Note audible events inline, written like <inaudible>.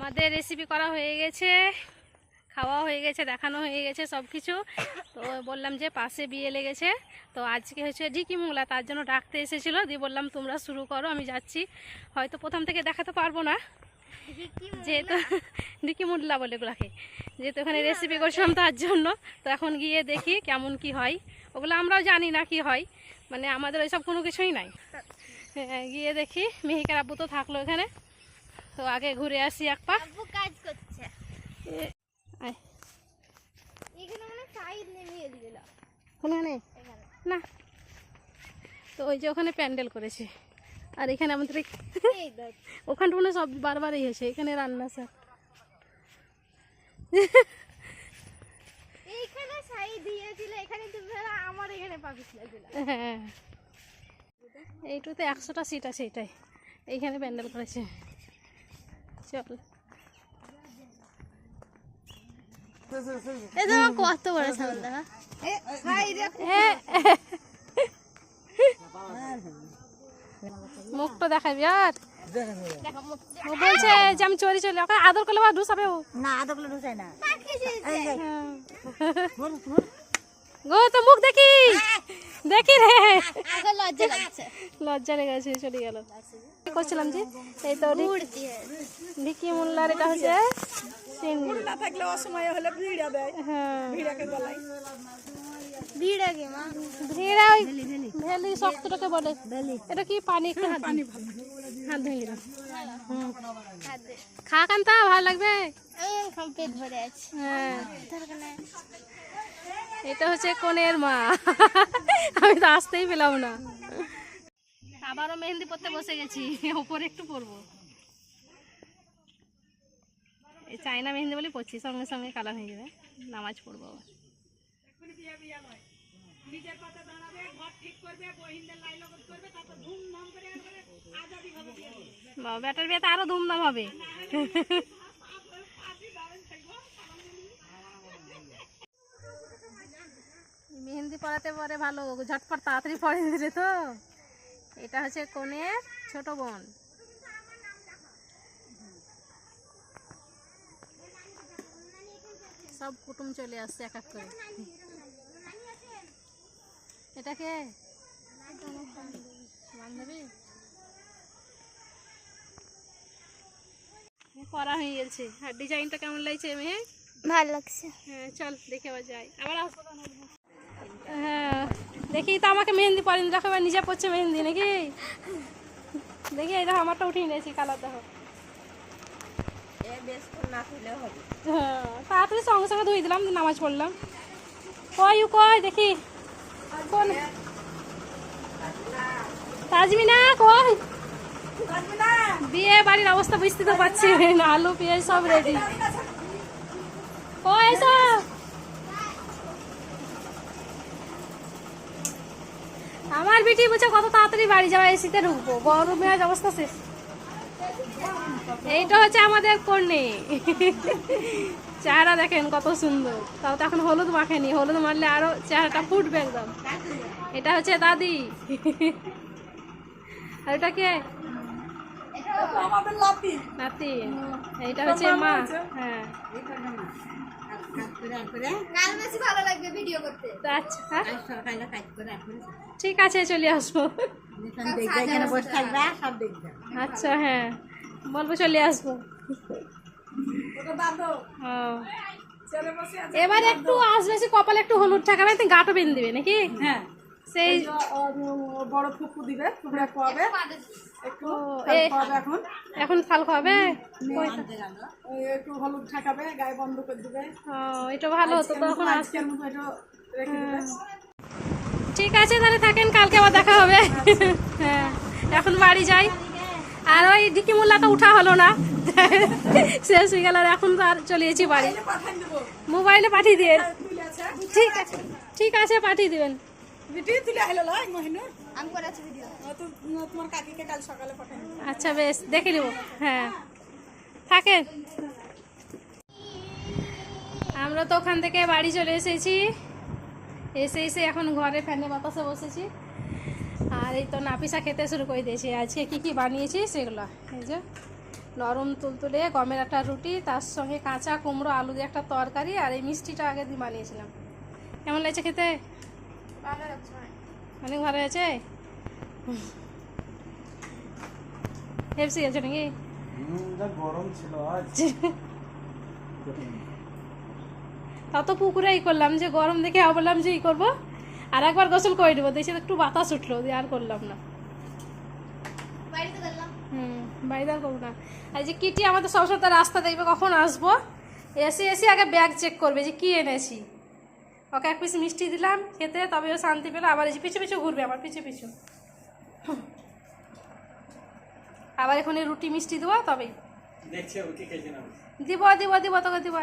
আমাদের রেসিপি করা হয়ে গেছে খাওয়া হয়ে গেছে দেখানো হয়ে গেছে সব কিছু তো বললাম যে পাশে বিয়ে লেগেছে তো আজকে হচ্ছে ঢিকি মোংলা তার জন্য ডাকতে এসেছিল। দিয়ে বললাম তোমরা শুরু করো আমি যাচ্ছি। হয়তো প্রথম থেকে দেখাতে পারব না। যেহেতু ঢিকি মুডলা বলে ওগুলাকে। যেহেতু ওখানে রেসিপি করছিলাম তার জন্য তো এখন গিয়ে দেখি কেমন কি হয়। ওগুলো আমরাও জানি না কি হয়। মানে আমাদের ওইসব কোনো কিছুই নাই। হ্যাঁ, গিয়ে দেখি মেহিকার আব্বু তো থাকল এখানে তো আগে ঘুরে আসি এক পা। আব্বু কাজ করছে। আয়, এখানে মানে সাইড নেমিয়ে দিল। ওখানে না। তো ওই যে ওখানে প্যান্ডেল করেছে। আর এখানে আমাদের ওখানটা মনে সব বারবারই হয়েছে। এখানে রান্না স্যার। এইখানে সাইড দিয়েছিল এখানে তুমি আমার এখানে পাকিস্তান হ্যাঁ। এইটুতে একশোটা সিট আছে এটাই। এইখানে প্যান্ডেল করেছে। চল এই তোমার কত বড় মুখটা দেখাবি আর ও বলছে যে আমি চলি চলি ওকে আদর করলে বা ঢুসাবে ও না আদা গুলো ঢুকায় না হ্যাঁ। <laughs> গো তো মুখ দেখি। দেখি রে। লজ্জা লাগছে। চলে গেল। কি করছিলাম যে এই তো ভিকি মোল্লার এটা হচ্ছে থাকলে অসময় হলে ভিড়া দেয় হ্যাঁ। ভিড়াকে গলায়। ভিড় আগে মা। ভিড়ে ওই ভেলি শক্তটাকে বলে। এটা কি পানি একটু হাত পানি হাত ধুয়ে নিলাম হুম। হাত দে। খা কান্তা ভালো লাগবে? পেট ভরে আছে। হ্যাঁ। দরকার নাই। এটা হচ্ছে কনের মা। <laughs> আমি তো আসতেই পেলাম না। আবারও মেহেন্দি পড়তে বসে গেছি, ওপরে একটু পরবো। এই চাইনা মেহেন্দি বলে পড়ছি সঙ্গে সঙ্গে কালার হয়ে যাবে নামাজ পড়ব আবার। বাবা বেটার বিয়েতে আরও ধুমধাম হবে। মেহেন্দি পরাতে পরে ভালো। ঝটপট তাড়াতাড়ি পরে দিলে তো। এটা হচ্ছে কনের ছোট বোন। সব কুটুম চলে আসছে এক এক করে। এটাকে বান্ধবী? করা হয়ে গেছে। আর ডিজাইনটা কেমন লাগছে মেয়ে? ভালো লাগছে। হ্যাঁ চল দেখে আবার যাই। আবার আসব হ্যাঁ। দেখি তো আমাকে মেহেন্দি পরেন। দেখো এবার নিজে পড়ছে মেহেন্দি নাকি? দেখি এই দেখো আমারটা উঠিয়ে নিয়েছি কালার দেখো। হ্যাঁ তাড়াতাড়ি সঙ্গে সঙ্গে ধুয়ে দিলাম নামাজ পড়লাম। ও কই? দেখি। কোন? তাজমিনা কই? বিয়ে বাড়ির অবস্থা বুঝতে তো পারছি আলু পেঁয়াজ সব রেডি কই এসো। আমার বিটি বুঝে কত তাড়াতাড়ি বাড়ি যাওয়া এসিতে ঢুকবো। বড় মেয়াজ অবস্থা শেষ। এইটা হচ্ছে আমাদের কন্যে। চেহারা দেখেন কত সুন্দর। তাও তো এখন হলুদ মাখেনি। হলুদ মারলে আরও চেহারাটা ফুটবে একদম। এটা হচ্ছে দাদি। আর এটা কে? নাতি। এইটা হচ্ছে মা। হ্যাঁ। ঠিক আছে চলে আসব। এখানে বসে থাকবে সব দেখবে। আচ্ছা হ্যাঁ। বলব চলে আসব। ও। এবার একটু আসবে সে কপালে একটু হলুদ ঠাকাবে গাটো বেঁধে দিবে নাকি? হ্যাঁ। সেই বড় ফুকু দিবে খাওয়াবে। একটু খাওয়াবে এখন। এখন ফাল খাবে একটু হলুদ ঠাকাবে গায়ে বন্ধ করে দিবে। এটা ভালো হতো তখন আজকের মতো এটা রেখে দিবে। ঠিক আছে তাহলে থাকেন কালকে আবার দেখা হবে। হ্যাঁ এখন বাড়ি যাই। আর ওই ডিকি মোল্লা তো উঠা হলো না। শেষ হয়ে গেল আর এখন তো আর চলে এসেছি বাড়ি। মোবাইলে পাঠিয়ে দিয়ে ঠিক আছে ঠিক আছে পাঠিয়ে দিবেন। বিটি তুলে হলো লাই মহিনুর? আমি করেছি ভিডিও তোমার কাকিকে কাল সকালে পাঠাই। আচ্ছা বেশ দেখে নিব হ্যাঁ। থাকেন আমরা তো ওখান থেকে বাড়ি চলে এসেছি। এসে এসে এখন ঘরে ফ্যানে বাতাসে বসেছি। আর এই তো নাপিসা খেতে শুরু করে দিয়েছি। আজকে কি কি বানিয়েছি সেগুলো। এই যে নরম তুলতুলে গমের একটা রুটি তার সঙ্গে কাঁচা কুমড়ো আলু দিয়ে একটা তরকারি আর এই মিষ্টিটা আগে দিয়ে বানিয়েছিলাম। কেমন লাগছে খেতে? অনেক। ভালো আছে হেপসি আছে নাকি? গরম ছিল আজ। তা তো পুকুরেই করলাম যে গরম দেখে বললাম যে ই করব। আর একবার গোসল করে দেবো দেশে একটু বাতাস উঠল দিয়ে আর করলাম না। হুম বাড়িতে আর করব না। আর এই যে কিটি আমাদের সবসময় তার রাস্তা দেখবে কখন আসব? এসে এসে আগে ব্যাগ চেক করবে যে কি এনেছি। ওকে এক পিস মিষ্টি দিলাম খেতে তবে ও শান্তি পেল। আবার এসে পিছু পিছু ঘুরবে আমার পিছু পিছু। আবার এখন রুটি মিষ্টি দেবো তবে। দিব দিব দিব তোকে দিব।